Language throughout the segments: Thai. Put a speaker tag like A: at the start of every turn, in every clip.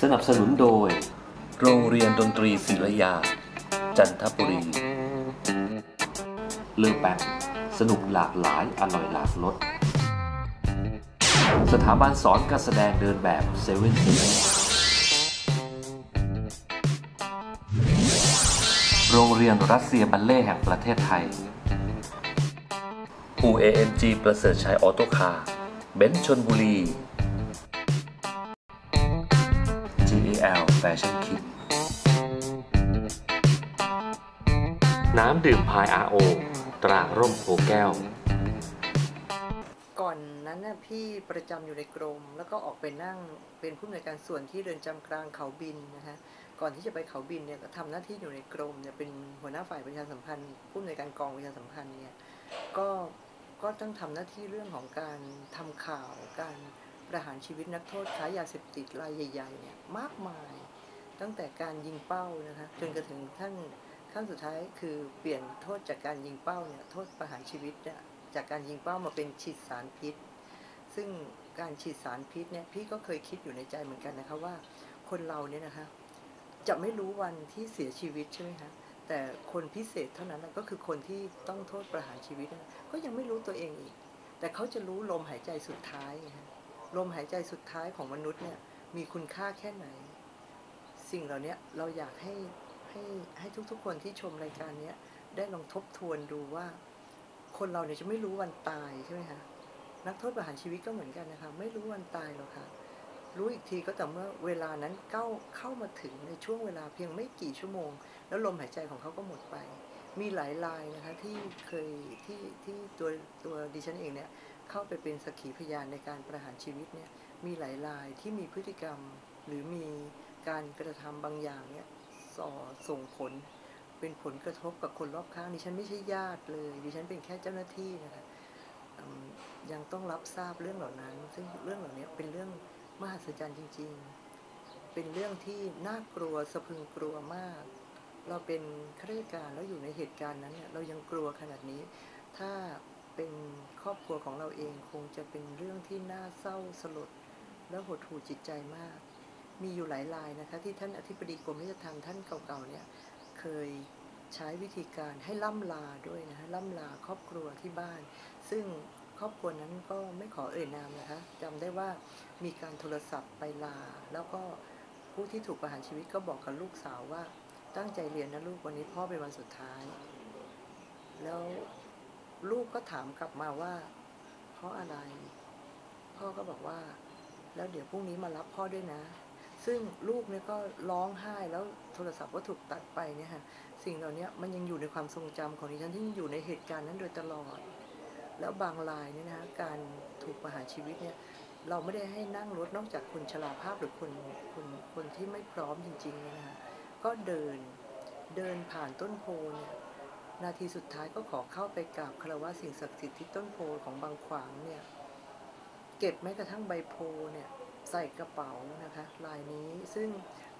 A: สนับสนุนโดย โรงเรียนดนตรีศิลยา จันทบุรี เลือกแปงสนุกหลากหลายอร่อยหลากรสสถาบันสอนการแสดงเดินแบบเซเว่นทีโรงเรียนรัสเซียบัลเล่แห่งประเทศไทย UAMG ประเสริฐชัยออโตคาร์เบนซ์ชนบุรี GEL Fashion Kit น้ำดื่มพาย RO ตราร่มโพแก้ว
B: ก่อนนั้นน่ะพี่ประจำอยู่ในกรม แล้วก็ออกไปนั่งเป็นผู้อำนวยการส่วนที่เรือนจำกลางเขาบินนะคะก่อนที่จะไปเขาบินเนี่ยก็ทำหน้าที่อยู่ในกรมเนี่ยเป็นหัวหน้าฝ่ายประชาสัมพันธ์ผู้อำนวยการกองประชาสัมพันธ์เนี่ยก็ ก็ต้องทำหน้าที่เรื่องของการทำข่าวการประหารชีวิตนักโทษค้ายาเสพติดรายใหญ่ๆเนี่ยมากมาย ตั้งแต่การยิงเป้านะคะจนกระทั่งขั้นขั้นสุดท้ายคือเปลี่ยนโทษจากการยิงเป้าเนี่ยโทษประหารชีวิตเนี่ยจากการยิงเป้ามาเป็นฉีดสารพิษ ซึ่งการฉีดสารพิษเนี่ยพี่ก็เคยคิดอยู่ในใจเหมือนกันนะคะว่าคนเราเนี่ยนะคะจะไม่รู้วันที่เสียชีวิตใช่ไหมคะ แต่คนพิเศษเท่านั้นก็คือคนที่ต้องโทษประหารชีวิต ก็ยังไม่รู้ตัวเองอีก แต่เขาจะรู้ลมหายใจสุดท้ายไงคะลมหายใจสุดท้ายของมนุษย์เนี่ยมีคุณค่าแค่ไหน สิ่งเหล่านี้เราอยากให้ให้ให้ทุกๆ คนที่ชมรายการนี้ได้ลองทบทวนดูว่า คนเราเนี่ยจะไม่รู้วันตายใช่ไหมคะนักโทษประหารชีวิตก็เหมือนกันนะคะ ไม่รู้วันตายหรอกค่ะ รู้อีกทีก็แต่เมื่อเวลานั้นเข้าเข้ามาถึงในช่วงเวลาเพียงไม่กี่ชั่วโมง แล้วลมหายใจของเขาก็หมดไป มีหลายรายนะคะที่เคยที่ที่ตัวตัวดิฉันเองเนี่ยเข้าไปเป็นสักขีพยานในการประหารชีวิตเนี่ยมีหลายรายที่มีพฤติกรรมหรือมีการกระทำบางอย่างเนี่ยส่อส่งผล เป็นผลกระทบกับคนรอบข้างดิฉันไม่ใช่ญาติเลยดิฉันเป็นแค่เจ้าหน้าที่นะคะยังต้องรับทราบเรื่องเหล่านั้น ซึ่งเรื่องเหล่านี้เป็นเรื่อง มหัศจรรย์จริง ๆ เป็นเรื่องที่น่ากลัวสะพึงกลัวมาก เราเป็นข้าราชการแล้วอยู่ในเหตุการณ์นั้นเนี่ยเรายังกลัวขนาดนี้ ถ้าเป็นครอบครัวของเราเองคงจะเป็นเรื่องที่น่าเศร้าสลด และหดหู่จิตใจมาก มีอยู่หลายรายนะคะ ที่ท่านอธิบดีกรมราชทัณฑ์ท่านเก่าๆเนี่ยเคยใช้วิธีการให้ล่ำลาด้วยนะคะล่ำลาครอบครัวที่บ้าน ซึ่ง ครอบครัวนั้นก็ไม่ขอเอ่ยนามนะคะจำได้ว่ามีการโทรศัพท์ไปลา แล้วก็ผู้ที่ถูกประหารชีวิตก็บอกกับลูกสาวว่า ตั้งใจเรียนนะลูกวันนี้พ่อเป็นวันสุดท้าย แล้วลูกก็ถามกลับมาว่า เพราะอะไร พ่อก็บอกว่า แล้วเดี๋ยวพรุ่งนี้มารับพ่อด้วยนะ ซึ่งลูกเนี่ยก็ร้องไห้แล้วโทรศัพท์ก็ถูกตัดไปเนี่ยค่ะสิ่งเหล่านี้มันยังอยู่ในความทรงจำของดิฉันที่อยู่ในเหตุการณ์นั้นโดยตลอด แล้วบางรายเนี่ยนะการถูกประหารชีวิตเนี่ยเราไม่ได้ให้นั่งรถนอกจากคนชราภาพหรือคนคนคนที่ไม่พร้อมจริงๆเนี่ยนะคะก็เดินเดินผ่านต้นโพเนี่ยนาทีสุดท้ายก็ขอเข้าไปกราบคารวะสิ่งศักดิ์สิทธิ์ที่ต้นโพของบางขวางเนี่ยเก็บแม้กระทั่งใบโพเนี่ยใส่กระเป๋านะคะลายนี้ซึ่ง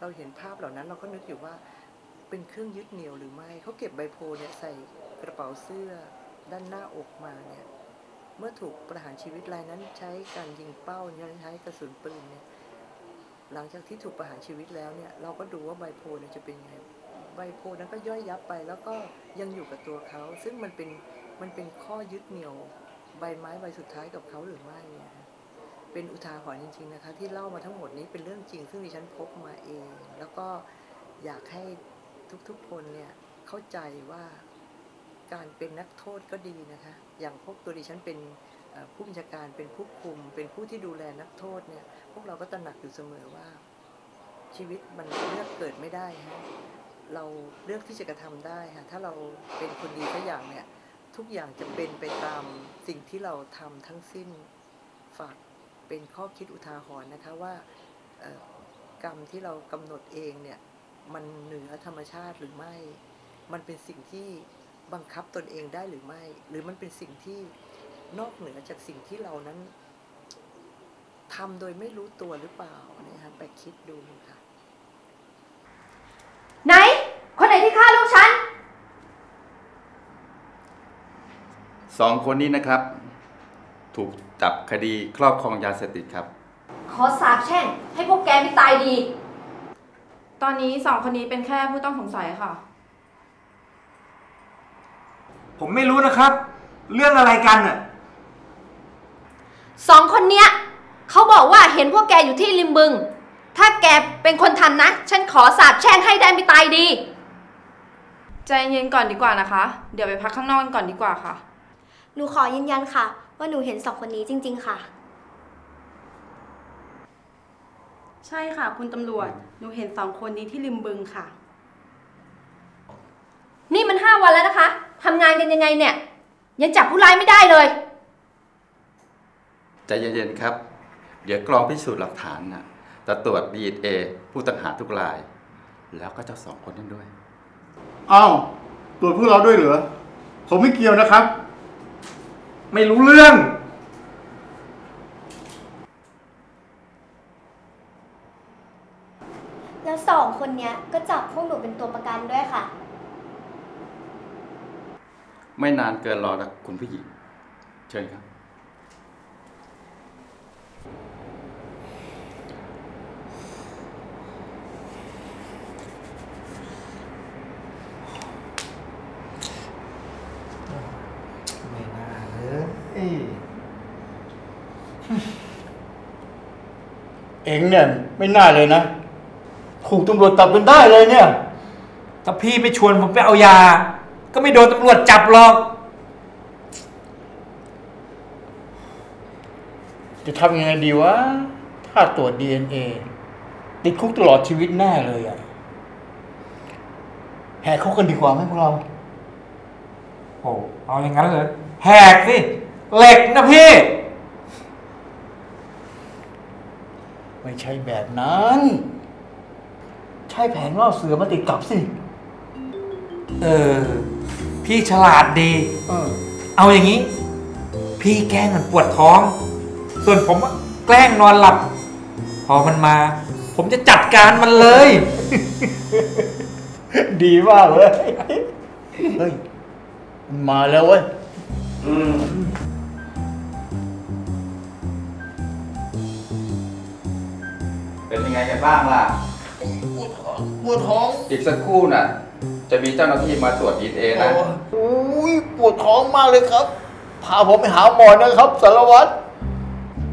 B: เราเห็นภาพเหล่านั้นเราก็นึกอยู่ว่าเป็นเครื่องยึดเหนี่ยวหรือไม่เขาเก็บใบโพเนี่ยใส่กระเป๋าเสื้อ ด้านหน้าอกมาเนี่ย เมื่อถูกประหารชีวิตรายนั้นใช้การยิงเป้าใช้กระสุนปืนเนี่ย หลังจากที่ถูกประหารชีวิตแล้วเนี่ย เราก็ดูว่าใบโพเนี่ยจะเป็นยังไงใบโพนั้นก็ย่อยยับไปแล้วก็ยังอยู่กับตัวเขา ซึ่งมันเป็นมันเป็นข้อยึดเหนี่ยวใบไม้ใบสุดท้ายกับเขาหรือไม่เนี่ยเป็นอุทาหรณ์จริง ๆนะคะ ที่เล่ามาทั้งหมดนี้เป็นเรื่องจริง ซึ่งดิฉันพบมาเอง แล้วก็อยากให้ทุกๆคนเนี่ยเข้าใจว่า การเป็นนักโทษก็ดีนะคะ อย่างพวกตัวดิฉันเป็นผู้บัญชาการเป็นผู้คุม เป็นผู้ที่ดูแลนักโทษเนี่ย พวกเราก็ตระหนักอยู่เสมอว่า ชีวิตมันเลือกเกิดไม่ได้ฮะเราเลือกที่จะกระทำได้ค่ะถ้าเราเป็นคนดีสักอย่างเนี่ย ทุกอย่างจะเป็นไปตามสิ่งที่เราทำทั้งสิ้นฝากเป็นข้อคิดอุทาหรณ์นะคะว่ากรรมที่เรากำหนดเองเนี่ย มันเหนือธรรมชาติหรือไม่ มันเป็นสิ่งที่ บังคับตนเองได้หรือไม่ หรือมันเป็นสิ่งที่นอกเหนือจากสิ่งที่เรานั้นทำโดยไม่รู้ตัวหรือเปล่าเนี่ยค่ะไปคิดดูค่ะ
C: ไหน คนไหนที่ฆ่าลูกฉันสองคนนี้นะครับ ถูกจับคดีครอบครองยาเสพติดครับ
D: ขอสาบแช่งให้พวกแกไม่ตายดี
E: ตอนนี้สองคนนี้เป็นแค่ผู้ต้องสงสัยค่ะ
F: ผมไม่รู้นะครับ เรื่องอะไรกันน่ะ
D: สองคนเนี้ยเขาบอกว่าเห็นพวกแกอยู่ที่ริมบึง ถ้าแกเป็นคนทำนะ ฉันขอสาบแช่งให้ได้ไม่ตายดี
E: ใจเย็นก่อนดีกว่านะคะ เดี๋ยวไปพักข้างนอกกันก่อนดีกว่าค่ะ
G: หนูขอยืนยันค่ะ ว่าหนูเห็นสองคนนี้จริง ๆ ค่ะ
E: ใช่ค่ะ คุณตำรวจ หนูเห็นสองคนนี้ที่ริมบึงค่ะ
D: นี่มันห้าวันแล้วนะคะ ทำงานกันยังไงเนี่ยยังจับผู้ร้ายไม่ได้เลย
C: ใจเย็นๆครับ เดี๋ยวกรองพิสูจน์หลักฐานนะจะตรวจ DNA ผู้ต้องหาทุกราย แล้วก็เจ้าสองคนนั้นด้วย
H: อ้าวตรวจพวกเราด้วยเหรอ ผมไม่เกี่ยวนะครับ
F: ไม่รู้เรื่อง
G: แล้วสองคนเนี้ยก็จับพวกหนูเป็นตัวประกันด้วยค่ะ
C: ไม่นานเกินรอนะคุณผู้หญิง เชิญครับ
F: ไม่น่าเลยเอ้ย
H: เองเนี่ยไม่น่าเลยนะถูกตำรวจจับเป็นได้เลยเนี่ย
F: ถ้าพี่ไม่ชวนผมไปเอายา ก็ไม่โดนตำรวจจับหรอก
H: จะทำยังไงดีวะ ถ้าตรวจ DNA ติดคุกตลอดชีวิตแน่เลยอะแหกเขากันดีกว่าไหมพวกเรา
F: โอ้เอาอย่างนั้นเลยแหกสิ เหล็กนะพี่
H: ไม่ใช่แบบนั้น ใช่แผงล่อเสือมาติดกลับสิ
F: เออ พี่ฉลาดดี
H: เออ
F: เอาอย่างนี้ พี่แกล้งมันปวดท้อง ส่วนผมอะแกล้งนอนหลับ พอมันมา ผมจะจัดการมันเลย
H: ดีมากเลยเฮ้ยมันมาแล้วเว้ย
C: เป็นยังไงกันบ้างล่ะ
H: ปวดท้อง
C: อีกสักครู่น่ะ จะมีเจ้าหน้าที่มาตรวจ DNA นะ
H: โอ้ยปวดท้องมากเลยครับ พาผมไปหาหมอนะครับสารวัตร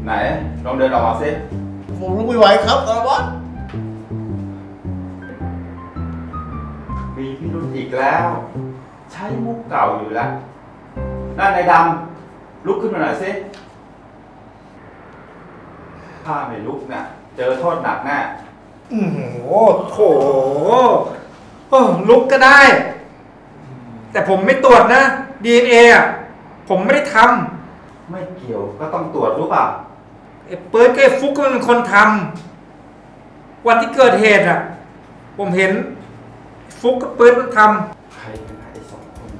C: ไหนลองเดินออกมาสิ
H: ผมลุกไม่ไหวครับสารวัตร
C: มีพิรุธอีกแล้ว ใช้มุกเก่าอยู่แล้ว นั่นนายดำลุกขึ้นมาหน่อยสิถ้าไม่ลุกน่ะเจอโทษหนักแน่
F: โอ้โห โถโอ้ลุกก็ได้ แต่ผมไม่ตรวจนะ DNA อะผมไม่ได้ท
C: ไม่เกี่ยวก็ต้องตรวจรู้เปล่าำ
F: ไอ้เปิร์ดกับไอ้ฟุกก็เป็นคนทำวันที่เกิดเหตุอะ ผมเห็น ฟุกกับเปิร์ดมันท
C: ใครเป็นไอ้สองคน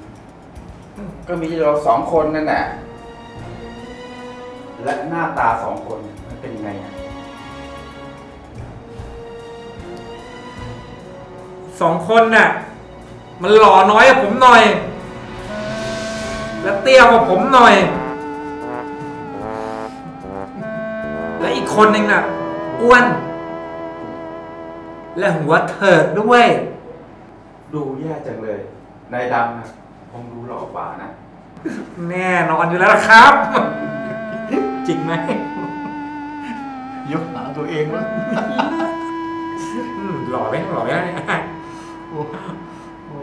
C: ก็มีเราสองคนนั่นแหละและหน้าตาสองคนมันเป็นยังไงอะ
F: สองคนน่ะมันหล่อน้อยกว่าผมหน่อย และเตี้ยกว่าผมหน่อย และอีกคนหนึ่งน่ะอ้วน และหัวเถิดด้วย
C: ดูแย่จังเลย นายดำนะคงดูหล่อกว่านะ
F: แน่นอนอยู่แล้วล่ะครับ จริงไหม
H: ยกหาตัวเองวะ
F: อืมหล่อไหมหล่อไหม
H: โอ้โอ้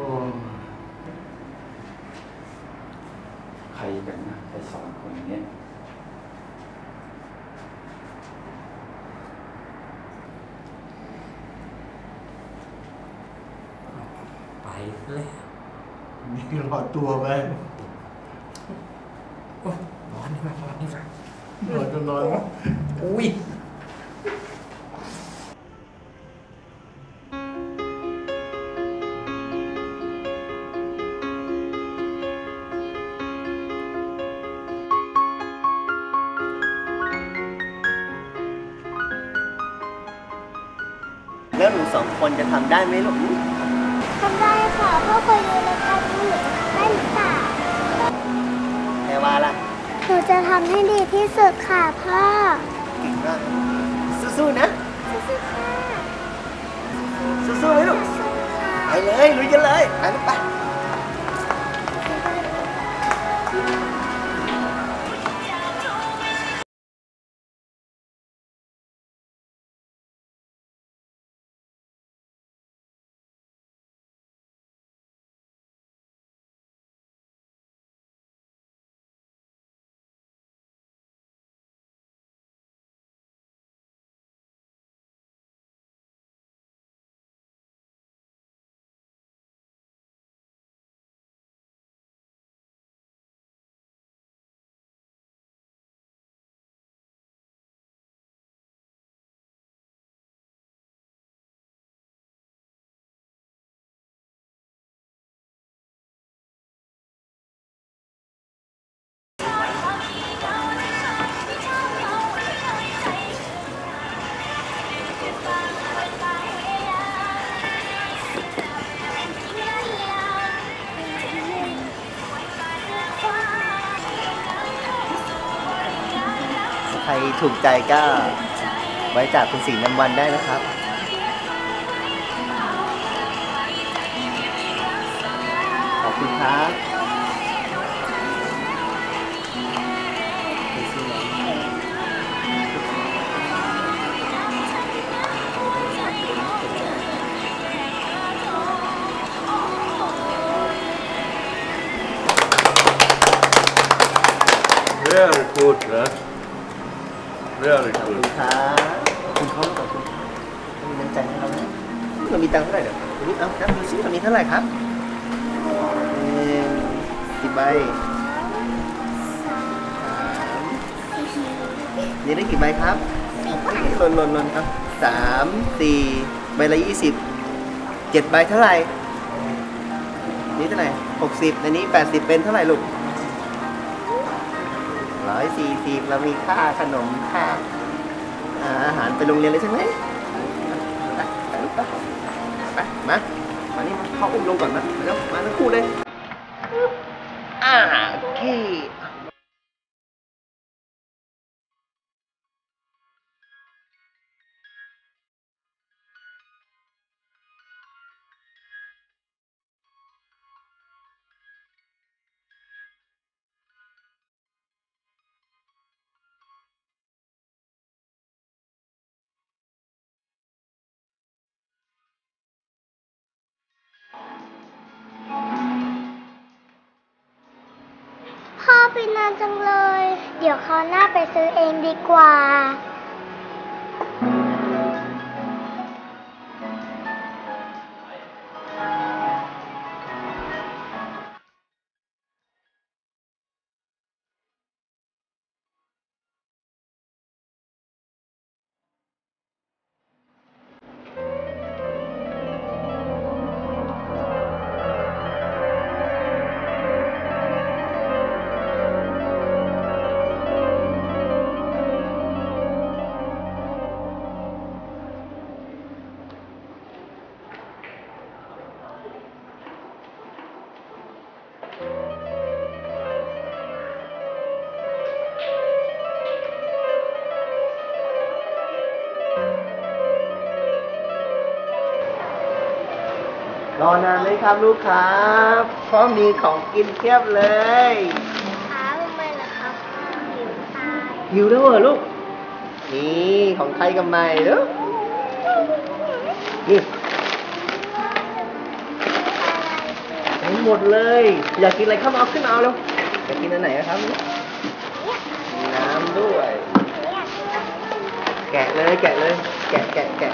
C: ใครกันนะไอ้สองคนเนี้ย
F: ไปแล้ว
H: มีหลอดตัวไป
F: โอ้ยร้อนนี่มาร้อนนี่มา
H: หลอดจะนอน
F: อุ้ย
I: จะทำได้ไหมลูก
G: ทำได้ค่ะพ่อเคยดูรายการหนูได้หรือเปล่า
I: แพรวำ
G: ให้ดีที่สุดค่ะพ่อ
I: เก่งมากสู้ๆนะ
G: สู้ๆค่ะ
I: สู้ๆเลยลูกไปเลยลุยกันเลยไปลูกไป ถูกใจก็ไว้จากคุณสีน้ำวันได้นะครับขอบคุณครับ
A: Very good นะ Very
I: ขอบคุ
A: good
I: ณครับขอบคุณเขาขอบคุณครับมีน้ำใจให้เรานะเรามีตังค์เท่าไหร่เดี๋ยววันนี้เอานับดูซิเรามีเท่าไหร่ครับหนึ่งสิบใบสามนี่ได้กี่ใบครับหล่นหล่นหล่นครับสามสี่ใบละยี่สิบเจ็ดใบเท่าไหร่นี่เท่าไหร่หกสิบในนี้แปดสิบเป็นเท่าไหร่ลูก ร้อยสี่สิบเรามีค่าขนมค่าอาหารไปโรงเรียนเลยใช่ไหมไปลูกไปไปมามานี่มาเข้าอุ้มลงก่อนนะเร็วมาทั้งคู่เลยอ่าโอเค
G: ไปนานจังเลย เดี๋ยวคราวหน้าไปซื้อเองดีกว่า
I: อนานไหมครับลูกครับเพราะมีของกินเทียบเลย
G: ขาทำไมล่ะครับหิวตาย
I: หิวแล้วเหรอลูก นี่ของใครกับไม่เด้อนี่ไปหมดเลย อยากกินอะไรเข้ามาเอาขึ้นมาเอาเร็วอยากกินอันไหนอะครับมีน้ำด้วย แกะเลยแกะเลย แกะแกะแกะ